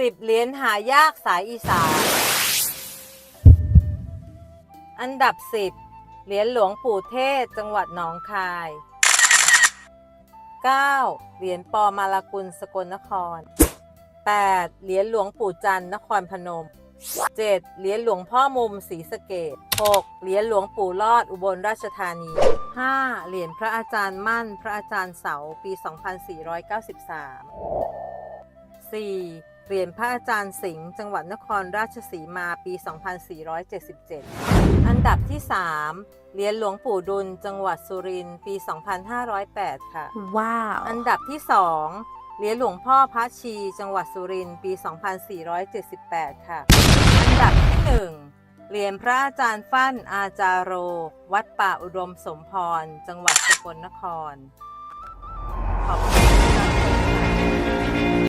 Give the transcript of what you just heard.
10เหรียญหายากสายอีสาน อันดับ10เหรียญหลวงปู่เทศจังหวัดหนองคาย 9. เหรียญปอมาลากุลสกลนคร 8. เหรียญหลวงปู่จันทร์นครพนม 7. เหรียญหลวงพ่อมุมศรีสะเกด 6. เหรียญหลวงปู่รอดอุบลราชธานี 5. เหรียญพระอาจารย์มั่น พระอาจารย์เสาปี 2493 4. เหรียญพระอาจารย์สิงห์จังหวัดนครราชสีมาปี 2477 อันดับที่ 3เหรียญหลวงปู่ดุลจังหวัดสุรินทร์ปี 2508 ค่ะ ว้าว อันดับที่ 2เหรียญหลวงพ่อพระชี จังหวัดสุรินทร์ปี 2478 ค่ะ อันดับที่ 1เหรียญพระอาจารย์ฟั่นอาจารโร วัดป่าอุดมสมพร จังหวัดสกลนคร ขอบคุณค่ะ